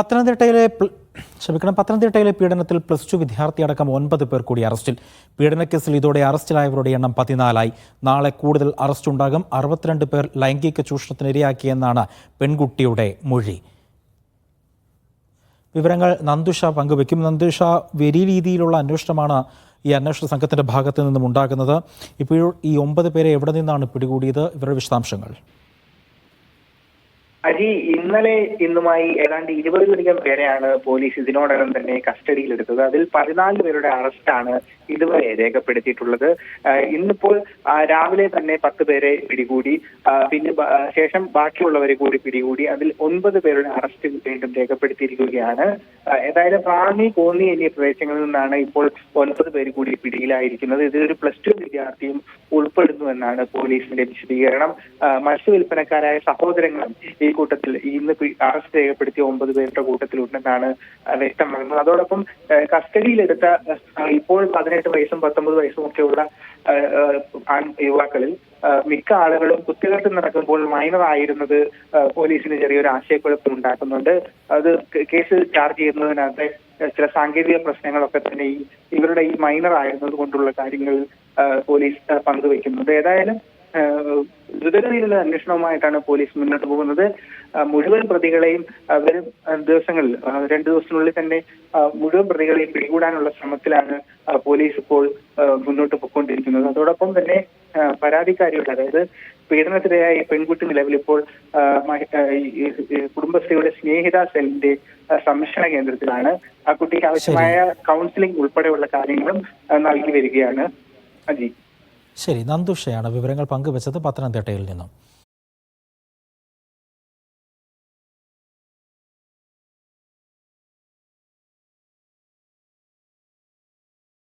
പത്തനംതിട്ടയിലെ ക്ഷമിക്കണം പത്തനംതിട്ടയിലെ പീഡനത്തിൽ പ്ലസ് ടു വിദ്യാർത്ഥിയടക്കം ഒൻപത് പേർ കൂടി അറസ്റ്റിൽ. പീഡനക്കേസിൽ ഇതോടെ അറസ്റ്റിലായവരുടെ എണ്ണം പതിനാലായി. നാളെ കൂടുതൽ അറസ്റ്റ് ഉണ്ടാകും അറുപത്തിരണ്ട് പേർ ലൈംഗിക ചൂഷണത്തിനിരയാക്കിയെന്നാണ് പെൺകുട്ടിയുടെ മൊഴി. വിവരങ്ങൾ നന്ദുഷ പങ്കുവയ്ക്കും. നന്ദുഷ വലിയ രീതിയിലുള്ള അന്വേഷണമാണ് ഈ അന്വേഷണ സംഘത്തിന്റെ ഭാഗത്ത് നിന്നും ഉണ്ടാകുന്നത് ഇപ്പോൾ ഈ ഒമ്പത് പേരെ എവിടെ നിന്നാണ് പിടികൂടിയത്? ഇവരുടെ വിശദാംശങ്ങൾ. അജി ഇന്നലെ ഇന്നുമായി ഏതാണ്ട് ഇരുപതിലധികം പേരെയാണ് പോലീസ് ഇതിനോടകം തന്നെ കസ്റ്റഡിയിലെടുത്തത്. അതിൽ പതിനാല് പേരുടെ അറസ്റ്റാണ് ഇതുവരെ രേഖപ്പെടുത്തിയിട്ടുള്ളത്. ഇന്നിപ്പോൾ രാവിലെ തന്നെ പത്ത് പേരെ പിടികൂടി. പിന്നെ ശേഷം ബാക്കിയുള്ളവരെ കൂടി പിടികൂടി. അതിൽ ഒൻപത് പേരുടെ അറസ്റ്റ് വീണ്ടും രേഖപ്പെടുത്തിയിരിക്കുകയാണ്. ഏതായാലും റാന്നി കോന്നി എന്നീ പ്രദേശങ്ങളിൽ നിന്നാണ് ഇപ്പോൾ ഒൻപത് പേര് കൂടി പിടിയിലായിരിക്കുന്നത്. ഇതിലൊരു പ്ലസ് ടു വിദ്യാർത്ഥിയും ഉൾപ്പെടുന്നു എന്നാണ് പോലീസിന്റെ വിശദീകരണം. ആ, മത്സ്യ വിൽപ്പനക്കാരായ സഹോദരങ്ങളും ഈ കൂട്ടത്തിൽ ഇന്ന് അറസ്റ്റ് രേഖപ്പെടുത്തിയ ഒമ്പത് പേരുടെ കൂട്ടത്തിലുണ്ടെന്നാണ് വ്യക്തമാകുന്നത്. അതോടൊപ്പം കസ്റ്റഡിയിലെടുത്ത ഇപ്പോൾ പതിനെട്ട് വയസ്സും പത്തൊമ്പത് വയസ്സും ഒക്കെയുള്ള യുവാക്കളിൽ മിക്ക ആളുകളും കുത്തികെട്ട് നടക്കുമ്പോൾ മൈനർ ആയിരുന്നത് പോലീസിന് ചെറിയൊരു ആശയക്കുഴപ്പം ഉണ്ടാക്കുന്നുണ്ട്. അത് കേസ് ചാർജ് ചെയ്യുന്നതിനകത്തെ ചില സാങ്കേതിക പ്രശ്നങ്ങളൊക്കെ തന്നെ ഈ ഇവരുടെ ഈ മൈനർ ആയിരുന്നത് കൊണ്ടുള്ള കാര്യങ്ങൾ പോലീസ് പങ്കുവയ്ക്കുന്നുണ്ട് ഏതായാലും ദ്രുതഗതിയിലുള്ള അന്വേഷണവുമായിട്ടാണ് പോലീസ് മുന്നോട്ട് പോകുന്നത്. മുഴുവൻ പ്രതികളെയും വരും ദിവസങ്ങളിൽ രണ്ടു ദിവസത്തിനുള്ളിൽ തന്നെ മുഴുവൻ പ്രതികളെയും പിടികൂടാനുള്ള ശ്രമത്തിലാണ് പോലീസ് ഇപ്പോൾ മുന്നോട്ട് പോയിക്കൊണ്ടിരിക്കുന്നത് അതോടൊപ്പം തന്നെ പരാതിക്കാരികളുടെ പരാതിക്കാരിയുടെ അതായത് പീഡനത്തിനിരയായ പെൺകുട്ടി നിലവിൽ ഇപ്പോൾ കുടുംബശ്രീയുടെ സ്നേഹിത സെല്ലിന്റെ സംരക്ഷണ കേന്ദ്രത്തിലാണ്. ആ കുട്ടിക്ക് ആവശ്യമായ കൗൺസിലിംഗ് ഉൾപ്പെടെയുള്ള കാര്യങ്ങളും നൽകി വരികയാണ്. അജി. ശരി നന്ദുഷയാണ് വിവരങ്ങൾ പങ്കുവച്ചത് പത്തനംതിട്ടയിൽ നിന്നും.